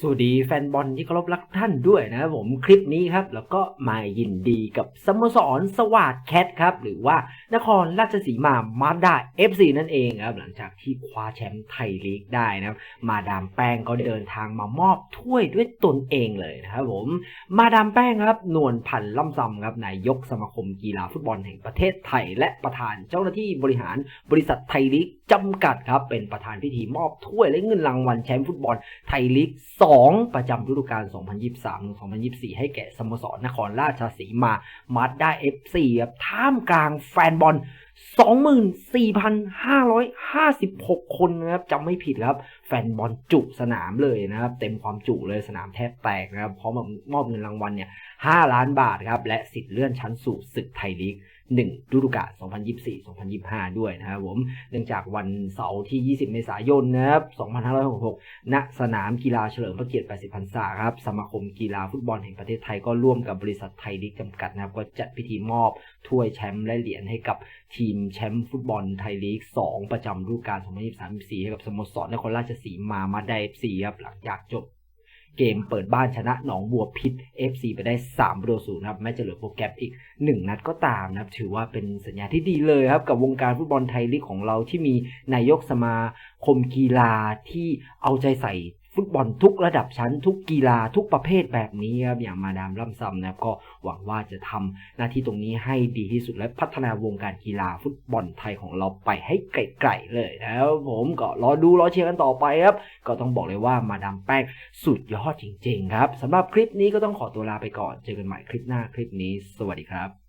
สวัสดีแฟนบอลที่เคารพรักท่านด้วยนะครับผมคลิปนี้ครับ แล้วก็มายินดีกับสโมสรสวัสดแคทครับ หรือว่านครราชสีมามาดา FC นั่นเองครับ หลังจากที่คว้าแชมป์ไทยลีกได้นะครับมาดามแป้งก็เดินทางมามอบถ้วยด้วยตนเองเลยนะครับผมมาดามแป้งครับนวลพันธ์ล่ำซำครับนายกสมาคมกีฬาฟุตบอลแห่งประเทศไทย และประธานเจ้าหน้าที่บริหารบริษัทไทยลีกจำกัดครับเป็นประธานพิธีมอบถ้วยและเงินรางวัลแชมป์ฟุตบอลไทยลีก2ประจำฤดูกาล 2023-2024 ให้แก่สโมสรนครราชสีมามาดได้ FC ครับท่ามกลางแฟนบอล 24,556 คนนะครับจำไม่ผิดครับ แฟนบอลจุสนามเลยนะครับ เต็มความจุเลยสนามแทบแตกนะครับพร้อมมอบเงินรางวัลเนี่ย 5 ล้านบาทครับ และสิทธิ์เลื่อนชั้นสู่ศึกไทยลีก1ฤดูกาล2024-2025 ด้วยนะครับผม เนื่องจากวันเสาร์ที่ 20 เมษายนนะครับ 2566 ณ สนามกีฬาเฉลิมพระเกียรติ 80 พรรษาครับ สมาคมกีฬาฟุตบอลแห่งประเทศไทยก็ร่วมกับบริษัทไทยลีกจำกัดนะครับ ก็จัดพิธีมอบถ้วยแชมป์และเหรียญให้กับทีีมแชมป์ฟุตบอลไทยลีก 2 ประจำฤดูกาล 2023-24 ให้กับสโมสรนครราชสีมามาได้ FC ครับหลังจากจบเกมเปิดบ้านชนะหนองบัวพิษ FC ไปได้3ประตูศูนย์ครับ แม้จะเหลือโปรแกรมอีก 1 นัดก็ตามนะครับ ถือว่าเป็นสัญญาณที่ดีเลยครับ กับวงการฟุตบอลไทยลีกของเราที่มีนายกสมาคมกีฬาที่เอาใจใส่ ฟุตบอลทุกระดับชั้น ทุกกีฬาทุกประเภทแบบนี้ครับอย่างมาดามล่ำซำนะครับก็หวังว่าจะทำหน้าที่ตรงนี้ให้ดีที่สุดและพัฒนาวงการกีฬาฟุตบอลไทยของเราไปให้ไกลๆเลยนะครับผมก็รอดูรอเชียร์กันต่อไปครับ ก็ต้องบอกเลยว่ามาดามแป้งสุดยอดจริง ๆ ครับสำหรับคลิปนี้ก็ต้องขอตัวลาไปก่อนเจอกันใหม่คลิปหน้าคลิปนี้ สวัสดีครับ